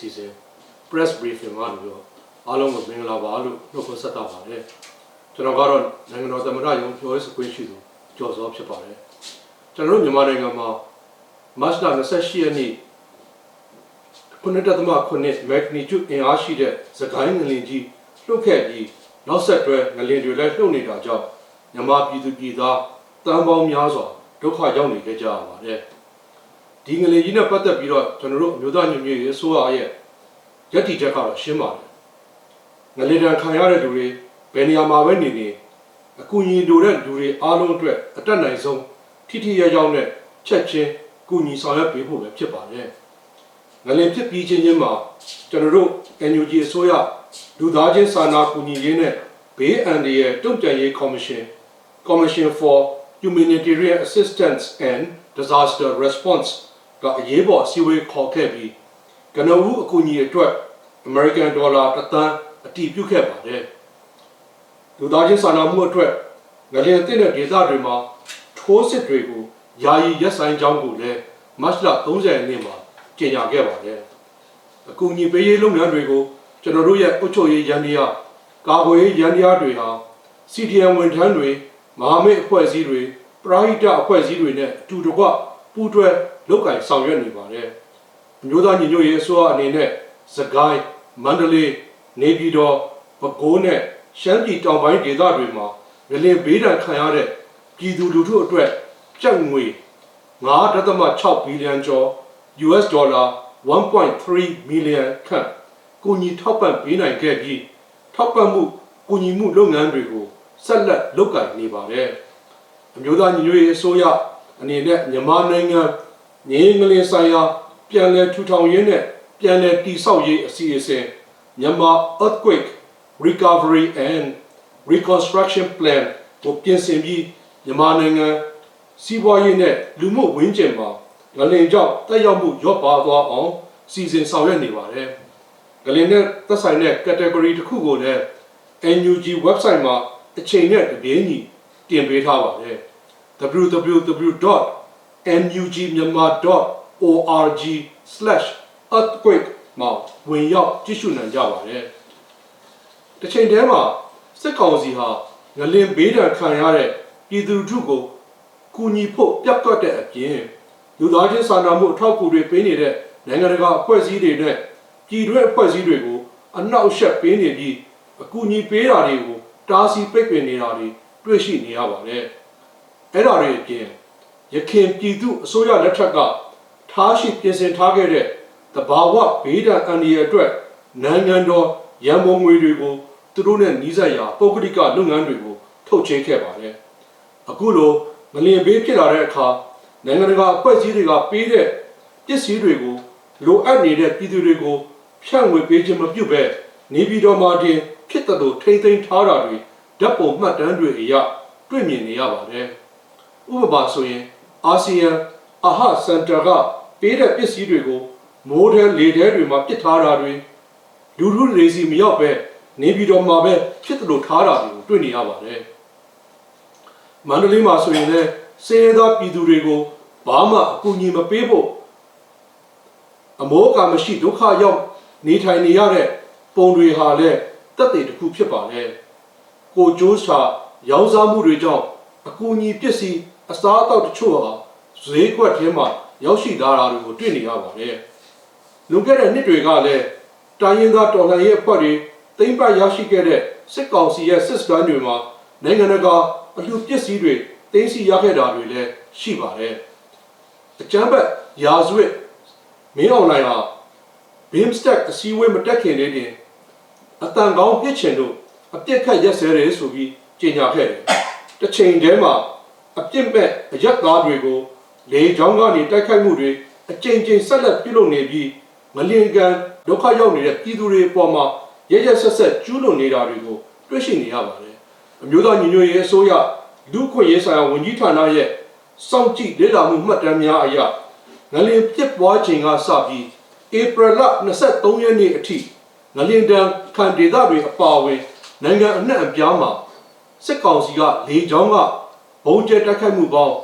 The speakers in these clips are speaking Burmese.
စီအစဉ် press briefing မှာလို့ပြောအားလုံးကိုမင်္ဂလာပါလို့နှုတ်ခွန်းဆက်တာပါတယ်ကျွန်တော်ကတော့နိုင်ငံတော်သမ္မတရုံးပြောရေးဆိုခွင့်ရှိသူကျော်စောဖြစ်ပါတယ်ကျွန်တော်တို့မြန်မာနိုင်ငံမှာမတ်လ28ရက်နေ့ခုနှစ်တသမခုနှစ် magnitude အင်အားရှိတဲ့သခိုင်းငလင်ကြီးလှုပ်ခဲ့ပြီးနောက်ဆက်တွဲငလင်တွေလည်းလှုပ်နေတာကြောင့်မြန်မာပြည်သူပြည်သားတန်ပေါင်းများစွာဒုက္ခရောက်နေကြကြရပါတယ် ဒီငလင်ကြီးနဲ့ပတ်သက်ပြီးတော့ကျွန်တော်တို့အမျိုးသားညီညွတ်ရေးအစိုးရရဲ့ယက်တီချက်ကတော့ရှင်းပါတယ်။ငလင်တန်ခံရတဲ့လူတွေဘယ်နေရာမှာပဲနေနေအကူအညီလိုတဲ့လူတွေအားလုံးအတွက်အတက်နိုင်ဆုံးထိထိရောက်ရောက်နဲ့ချက်ချင်းကူညီဆောင်ရွက်ပေးဖို့ပဲဖြစ်ပါတယ်။ငလင်ဖြစ်ပြီးချင်းချင်းမှာကျွန်တော်တို့ NUG အစိုးရလူသားချင်းစာနာကူညီရေးနဲ့ဘေးအန္တရာယ်တုံ့ပြန်ရေးကော်မရှင် Commission for Humanitarian Assistance and Disaster Response ကအရေးပေါ်အစည်းအဝေးခေါ်ခဲ့ပြီးကနဦးအကူအညီအတွက် American Dollar တစ်သန်းအတည်ပြုခဲ့ပါတယ်။လူသားချင်းစာနာမှုအတွက်ငလျင်တဲ့တဲ့ဒေသတွေမှာထိုးစစ်တွေကိုယာယီရက်ဆိုင်ကြောင်းကိုလည်းမတ်လ30ရက်နေ့မှာကြေညာခဲ့ပါတယ်။အကူအညီပေးရေးလုပ်ငန်းတွေကိုကျွန်တော်တို့ရဲ့အုပ်ချုပ်ရေးရန်တရားကာကွယ်ရေးရန်တရားတွေဟာ CDM ဝန်ထမ်းတွေမဟာမိတ်အဖွဲ့အစည်းတွေပရာဟိတအဖွဲ့အစည်းတွေနဲ့အတူတကွပူးတွဲ လုပ်ကင်ဆောင်ရွက်နေပါတယ်။မျိုးသားညီညွတ်ရေးအစိုးရအနေနဲ့စကိုင်းမန္တလေးနေပြည်တော်ပဲခူးနဲ့ရှမ်းပြည်တောင်ပိုင်းဒေသတွေမှာငလင်ဘေးဒဏ်ခံရတဲ့ပြည်သူလူထုအတွက်ကျပ်ငွေ9.6ဘီလီယံကျော် US ဒေါ်လာ1.3မီလီယံခန့်ကူညီထောက်ပံ့ပေးနိုင်ခဲ့ပြီးထောက်ပံ့မှုကူညီမှုလုပ်ငန်းတွေကိုဆက်လက်လုပ်ကိုင်နေပါတယ်။အမျိုးသားညီညွတ်ရေးအစိုးရအနေနဲ့မြန်မာနိုင်ငံ ငြိမ်းငလင်ဆိုင်ရာပြန်လည်ထူထောင်ရေးနဲ့ပြန်လည်တည်ဆောက်ရေးအစီအစဉ်မြန်မာ earthquake recovery and reconstruction plan ကိုပြင်ဆင်ပြီးမြန်မာနိုင်ငံစီးပွားရေးနဲ့လူမှုဝန်းကျင်မှာငလင်ကြောင့်တက်ရောက်မှုရော့ပါသွားအောင်စီစဉ်ဆောင်ရွက်နေပါတယ်။ငလင်နဲ့သက်ဆိုင်တဲ့ category တစ်ခုကိုလည်း NUG website မှာအချိန်နဲ့တပြေးညီတင်ပေးထားပါတယ်။ www.nugmyanmar.org/earthquake မှာဝင်ရောက်ကြည့်ရှုနိုင်ကြပါတယ်။တစ်ချိန်တည်းမှာစစ်ကောင်စီဟာငလင်ဘေးဒဏ်ခံရတဲ့ပြည်သူလူထုကိုကူညီဖို့ပြတ်ကွက်တဲ့အပြင်လူသားချင်းစာနာမှုအထောက်အကူတွေပေးနေတဲ့နိုင်ငံတကာအဖွဲ့အစည်းတွေနဲ့ပြည်တွင်းအဖွဲ့အစည်းတွေကိုအနောက်အရှက်ပေးနေပြီးအကူအညီပေးတာတွေကိုတားဆီးပိတ်ပင်နေတာတွေတွေ့ရှိနေရပါတယ်။အဲ့ဒါတွေအပြင် ရခင်ပြည်သူအစိုးရလက်ထက်ကထားရှိပြင်ဆင်ထားခဲ့တဲ့တဘာဝဘေးဒဏ်အန္တရာယ်အတွက်နိုင်ငံတော်ရန်ပုံငွေတွေကိုသူတို့နဲ့နှီးစပ်ရာပုဂ္ဂလိကလုပ်ငန်းတွေကိုထုတ်ချေခဲ့ပါတယ်။အခုလိုမလင်ဘေးဖြစ်လာတဲ့အခါနိုင်ငံတကာအဖွဲ့အစည်းတွေကပေးတဲ့ပစ္စည်းတွေကိုလိုအပ်နေတဲ့ပြည်သူတွေကိုဖြန့်ဝေပေးခြင်းမပြုဘဲနေပြည်တော်မှာတင်ဖြစ်တဲ့လိုထိမ့်သိမ်းထားတာတွေဓာတ်ပုံမှတ်တမ်းတွေအရတွေ့မြင်နေရပါတယ်။ဥပမာဆိုရင် အာဆီယံအာဟစင်တာကပေးတဲ့ပစ္စည်းတွေကိုမိုးထဲလေထဲတွေမှာပစ်ထားတာတွေလူလူတွေစီမရောက်ပဲနေပြည်တော်မှာပဲဖြစ်တယ်လို့ထားတာတွေကိုတွေ့နေရပါတယ်။မန္တလေးမှာဆိုရင်လည်းစေရသောပြည်သူတွေကိုဘာမှအကူအညီမပေးဖို့အမောကမရှိဒုက္ခရောက်နေထိုင်နေရတဲ့ပုံတွေဟာလည်းတက်တဲ့တစ်ခုဖြစ်ပါလေ။ကိုကျိုးစာရောင်းစားမှုတွေကြောင့်အကူအညီပစ္စည်း အစားအသောက်တချို့ဟာဈေးကွက်ထဲမှာရောက်ရှိလာတာတွေကိုတွေ့နေရပါတယ်။လွန်ခဲ့တဲ့နှစ်တွေကလည်းတိုင်းရင်းသားတော်လှန်ရေးအဖွဲ့တွေသိမ်းပိုက်ရရှိခဲ့တဲ့စစ်ကောင်စီရဲ့စစ်စခန်းတွေမှာနိုင်ငံတကာအလှူပစ္စည်းတွေသိမ်းဆည်းရခဲ့တာတွေလည်းရှိပါတယ်။အကြမ်းဖက်ရာဇဝတ်မင်းအွန်လိုင်းဟာ BIMSTEC အစည်းအဝေးမတက်ခင်လေးတင်အတန်ကောင်းပြစ်ချင်တို့အပြစ်ခတ်ရက်စဲတယ်ဆိုပြီးကြေညာခဲ့တယ်။တစ်ချိန်တည်းမှာ အပြစ်မဲ့အရက်သားတွေကိုလေချောင်းကနေတိုက်ခိုက်မှုတွေအကြိမ်ကြိမ်ဆက်လက်ပြုလုပ်နေပြီးမလင်ကန်ဒုက္ခရောက်နေတဲ့ပြည်သူတွေပေါ်မှာရရဆက်ဆက်ကျူးလွန်နေတာတွေကိုတွေ့ရှိနေရပါတယ်။အမျိုးသားညီညွတ်ရေးအစိုးရလူခွင့်ရေးဆိုင်ရာဝန်ကြီးဌာနရဲ့စောင့်ကြည့်လေ့လာမှုမှတ်တမ်းများအရငလင်ပြစ်ပွားချိန်ကစပြီးဧပြီလ23ရက်နေ့အထိငလင်တန်ခံဒေသတွေအပါအဝင်နိုင်ငံအနှံ့အပြားမှာစစ်ကောင်စီကလေကြောင်းက ဘုံကျဲတိုက်ခိုက်မှုပေါင်း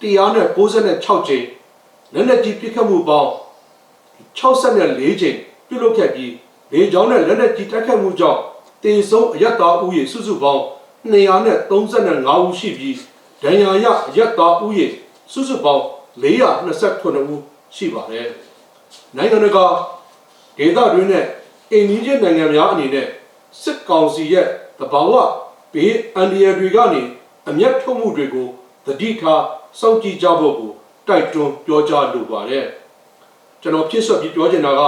196ကြိမ်လက်နက်ကြီးပစ်ခတ်မှုပေါင်း64ကြိမ်ပြုလုပ်ခဲ့ပြီးလေကြောင်းနဲ့လက်နက်ကြီးတိုက်ခတ်မှုကြောင့်တေဆုံးအရက်သားဦးရေစုစုပေါင်း235ဦးရှိပြီးဒဏ်ရာရအရက်သားဦးရေစုစုပေါင်း429ဦးရှိပါတယ်။နိုင်ငံတကာဒေသတွင်းနဲ့အိမ်နီးချင်းနိုင်ငံများအနေနဲ့စစ်ကောင်စီရဲ့တဘာဝဘေးအန္တရာယ်တွေကနေ အမျက်ထုတ်မှုတွေကိုသတိထားစောင့်ကြည့်ကြဖို့ကိုတိုက်တွန်းပြောကြားလိုပါတယ်။ကျွန်တော်ဖြစ်ဆွပြီးပြောချင်တာက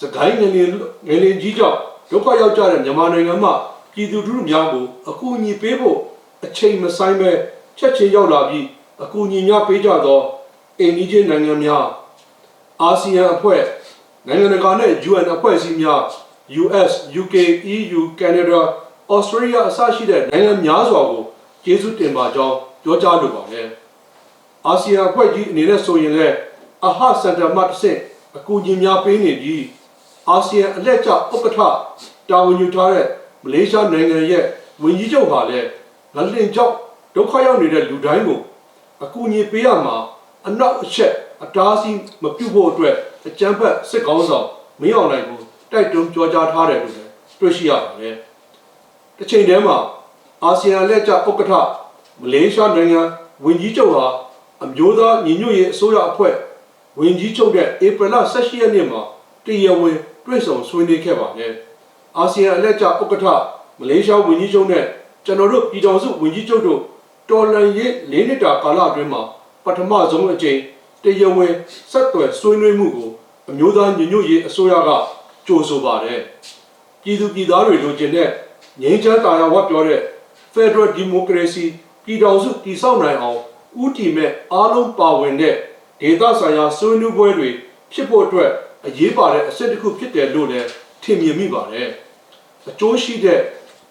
စကိုင်းငလင်ငလင်ကြီးကြောင့်ဒုက္ခရောက်ကြတဲ့မြန်မာနိုင်ငံမှာပြည်သူလူထုများကိုအကူအညီပေးဖို့အချိန်မဆိုင်ပဲချက်ချင်းရောက်လာပြီးအကူအညီများပေးကြသောအိမ်နီးချင်းနိုင်ငံများအာဆီယံအဖွဲ့နိုင်ငံတကာနဲ့ UN အဖွဲ့အစည်းများ US, UK, EU, Canada, Australia အစရှိတဲ့နိုင်ငံများစွာကို ကျေးဇူးတင်ပါကြောင်းပြောကြားလိုပါတယ်။အာဆီယံအဖွဲ့ကြီးအနေနဲ့ဆိုရင်လည်းအဟစင်တာမတ်တစ်ဆင့်အကူအညီများပေးနေပြီးအာဆီယံအလက်ကျဥက္ကဋ္ဌတာဝန်ယူထားတဲ့မလေးရှားနိုင်ငံရဲ့ဝန်ကြီးချုပ်ဟာလည်းငလင်ကြောင့်ဒုက္ခရောက်နေတဲ့လူတိုင်းကိုအကူအညီပေးရမှာအနောက်အချက်အတားအဆီးမပြုတ်ဖို့အတွက်အကြမ်းဖက်စစ်ကောင်းဆောင်မင်းအောင်လှိုင်ကိုတိုက်တွန်းပြောကြားထားတယ်လို့လည်းတွေ့ရှိရပါတယ်။တစ်ချိန်တည်းမှာ အာဆီယံလက်ကျဥက္ကဋ္ဌမလေးရှားနိုင်ငံဝန်ကြီးချုပ်ဟာအမျိုးသားညီညွတ်ရေးအစိုးရအဖွဲ့ဝန်ကြီးချုပ်တဲ့ဧပြီလ18ရက်နေ့မှာတရားဝင်တွေ့ဆုံဆွေးနွေးခဲ့ပါတယ်။အာဆီယံအလက်ကျဥက္ကဋ္ဌမလေးရှားဝန်ကြီးချုပ်နဲ့ကျွန်တော်တို့ပြည်တော်စုဝန်ကြီးချုပ်တို့တော်လန်ရေး၄နှစ်တာကာလအတွင်းမှာပထမဆုံးအကြိမ်တရားဝင်ဆက်သွယ်ဆွေးနွေးမှုကိုအမျိုးသားညီညွတ်ရေးအစိုးရကကြိုဆိုပါတယ်။ပြည်သူပြည်သားတွေလိုချင်တဲ့ငြိမ်းချမ်းသာယာဝပြောတဲ့ Federal Democracy ပြည်တော်စုတည်ဆောက်နိုင်အောင်ဥတီမဲ့အားလုံးပါဝင်တဲ့ဒေသဆိုင်ရာဆွေးနွေးပွဲတွေဖြစ်ဖို့အတွက်အရေးပါတဲ့အဆင့်တစ်ခုဖြစ်တယ်လို့လည်းထင်မြင်မိပါတယ်။အကျိုးရှိတဲ့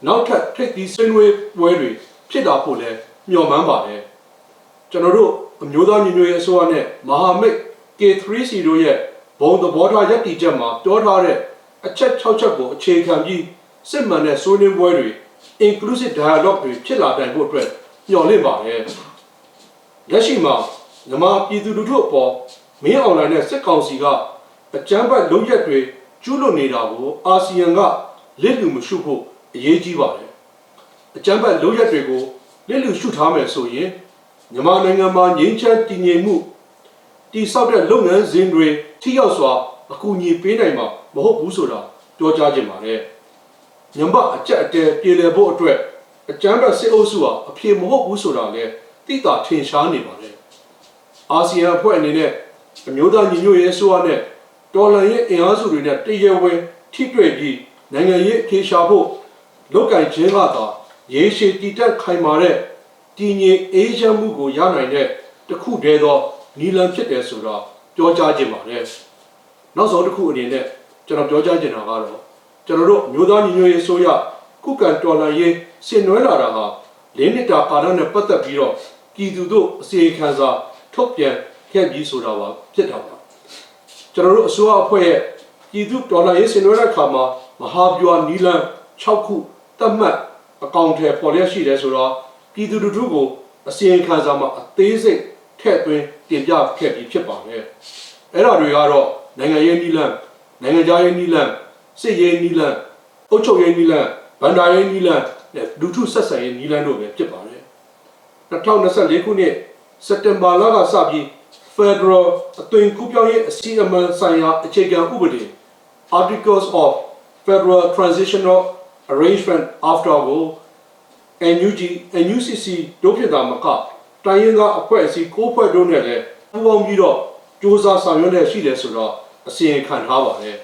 နောက်ထပ်ထိပ်သီးဆွေးနွေးပွဲတွေဖြစ်တာဖို့လည်းမျှော်မှန်းပါတယ်။ကျွန်တော်တို့အမျိုးသားညီညွတ်ရေးအစိုးရနဲ့မဟာမိတ် K3C တို့ရဲ့ဘုံသဘောထားရည်တည်ချက်မှာပြောထားတဲ့အချက်6ချက်ကိုအခြေခံပြီးစစ်မှန်တဲ့ဆွေးနွေးပွဲတွေ inclusive dialogue တွေဖြစ်လာနိုင်ဖို့အတွက်ညှော်လင့်ပါတယ်။လက်ရှိမှာမြန်မာပြည်သူလူထုအပေါ်မင်းအောင်လှိုင်နဲ့စစ်ကောင်စီကအကြမ်းဖက်လုပ်ရက်တွေကျူးလွန်နေတာကိုအာဆီယံကလစ်လူမရှုဖို့အရေးကြီးပါတယ်။အကြမ်းဖက်လုပ်ရက်တွေကိုလစ်လူရှုထားမယ်ဆိုရင်မြန်မာနိုင်ငံမှာငြိမ်းချမ်းတည်ငြိမ်မှုတည်ဆောက်တဲ့လုပ်ငန်းစဉ်တွေထိရောက်စွာအကူအညီပေးနိုင်မှာမဟုတ်ဘူးဆိုတာပြောကြားခြင်းပါတယ်။ မြန်မာအကြက်အတဲပြည်လည်ဖို့အတွက်အကြမ်းဖက်စစ်အုပ်စုဟာအပြေမဟုတ်ဘူးဆိုတာလည်းသိတာထင်ရှားနေပါတယ်။အာဆီယံအဖွဲ့အနေနဲ့အမျိုးသားညီညွတ်ရေးအစိုးရနဲ့တော်လှန်ရေးအင်အားစုတွေနဲ့တည်ရဝဲထိတွေ့ပြီးနိုင်ငံရေးအထေရှာဖို့လောက်ကင်ခြင်းကသာရေရှည်တည်တက်ခိုင်မာတဲ့တည်ငြိမ်အေးချမ်းမှုကိုရနိုင်တဲ့တစ်ခုတည်းသောနီလန်ဖြစ်တယ်ဆိုတော့ပြောကြားခြင်းပါတယ်။နောက်ဆုံးတစ်ခုအနေနဲ့ကျွန်တော်ပြောကြားချင်တာကတော့ ကျွန်တော်တို့မျိုးသားညီညွတ်ရေးဆိုရခုခံတော်လှန်ရေးဆင်နွှဲလာတာဟာ၄နှစ်တာကာလနဲ့ပတ်သက်ပြီးတော့ပြည်သူတို့အစီအခံစာထုတ်ပြန်ခဲ့ပြီးဆိုတာပါဖြစ်တာပါကျွန်တော်တို့အစိုးရအဖွဲ့ရဲ့ပြည်သူတော်လှန်ရေးဆင်နွှဲတဲ့အခါမှာမဟာဗျူဟာနီလန်6ခုတတ်မှတ်အကောင့်ထဲပေါ်လျက်ရှိတယ်ဆိုတော့ပြည်သူလူထုကိုအစီအခံစာမှာအသေးစိတ်ထည့်သွင်းတင်ပြခဲ့ပြီးဖြစ်ပါတယ်အဲ့ဒါတွေကတော့နိုင်ငံရေးနီလန်နိုင်ငံခြားရေးနီလန် စစ်ရေးနီလန်အုပ်ချုပ်ရေးနီလန်ဗန္ဒာရေးနီလန်နဲ့လူထုဆက်ဆံရေးနီလန်တို့ပဲဖြစ်ပါတယ်2024ခုနှစ်စက်တင်ဘာလကစပြီး Federal အသွင်ကူးပြောင်းရေးအစည်းအဝေးဆိုင်ရာအခြေခံဥပဒေ Articles of Federal Transitional Arrangement After War NUG NUCC တို့ဖြစ်တာမကတိုင်းရင်းသားအဖွဲ့အစည်း၉ဖွဲ့တို့နဲ့လည်းပူးပေါင်းပြီးတော့စ조사ဆောင်ရွက်နေရှိတယ်ဆိုတော့အစီရင်ခံထားပါတယ်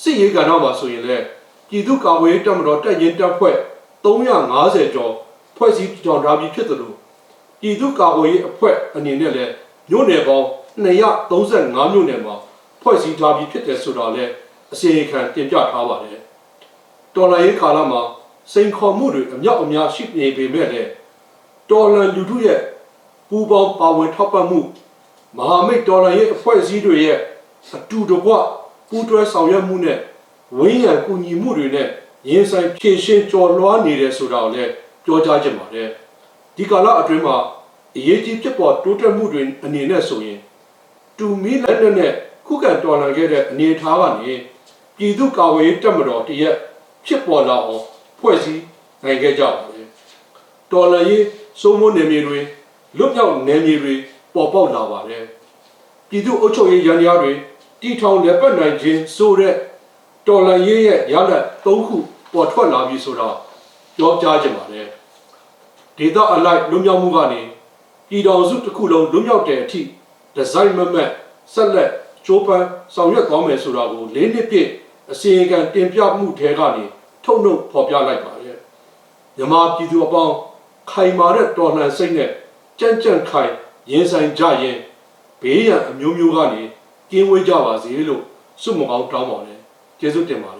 စစ်ရေးကဏ္ဍမှာဆိုရင်လည်းပြည်သူ့ကာကွယ်ရေးတပ်မတော်တပ်ရင်းတပ်ဖွဲ့350ကျော်ဖွဲ့စည်းကြောင်ထားပြီးဖြစ်တယ်လို့ပြည်သူ့ကာကွယ်ရေးအဖွဲ့အနေနဲ့လည်းမြို့နယ်ပေါင်း235မြို့နယ်မှာဖွဲ့စည်းထားပြီးဖြစ်တယ်ဆိုတော့လည်းအစီရင်ခံတင်ပြထားပါတယ်တော်လိုင်းရေးကာလမှာစိန်ခေါ်မှုတွေအမြောက်အများရှိနေပေမဲ့လည်းတော်လန်လူထုရဲ့ပူပေါင်းပါဝင်ထောက်ပံ့မှုမဟာမိတ်တော်လန်ရဲ့အဖွဲ့အစည်းတွေရဲ့အတူတကွ ပူးတွဲဆောင်ရွက်မှုနဲ့ဝင်းရံကူညီမှုတွေနဲ့ရင်ဆိုင်ဖြည့်ရှင်းကြော်လွှားနေတယ်ဆိုတာကိုလည်းပြောကြားခြင်းပါတယ်ဒီကာလအတွင်းမှာအရေးကြီးဖြစ်ပေါ်တိုးတက်မှုတွေအနေနဲ့ဆိုရင်ဒတူမီလက်နက်နဲ့ခုခံတော်လှန်ခဲ့တဲ့အနေအထားကနေပြည်သူ့ကာကွယ်ရေးတပ်မတော်တရက်ဖြစ်ပေါ်လာအောင်ဖွဲ့စည်းနိုင်ခဲ့ကြပါတယ်တော်လှန်ရေးစိုးမိုးနယ်မြေတွေလွတ်မြောက်နယ်မြေတွေပေါ်ပေါက်လာပါတယ်ပြည်သူ့အုပ်ချုပ်ရေးရန်ရာတွေ တီထောင်လက်ပတ်နိုင်ခြင်းဆိုတဲ့တော်လှန်ရေးရဲ့ရလဒ်၃ခုပေါ်ထွက်လာပြီဆိုတော့ပြောကြားကြပါတယ်ဒေသအလိုက်လွတ်မြောက်မှုကနေပြည်တော်စုတစ်ခုလုံးလွတ်မြောက်တဲ့အထိဒီဇိုင်းမမတ်ဆက်လက်ကြိုးပမ်းဆောင်ရွက်သွားမယ်ဆိုတာကိုလေးနှစ်ပြည့်အစီရင်ခံတင်ပြမှုထဲကနေထုတ်နှုတ်ဖော်ပြလိုက်ပါတယ်မြန်မာပြည်သူအပေါင်းခိုင်မာတဲ့တော်လှန်စိတ်နဲ့ကြံ့ကြံ့ခိုင်ရင်ဆိုင်ကြရင်ဘေးရန်အမျိုးမျိုးကနေ ကင်းဝေးကြပါစေလို့ဆုမကောင်းတောင်းပါတယ်ကျေးဇူးတင်ပါတယ်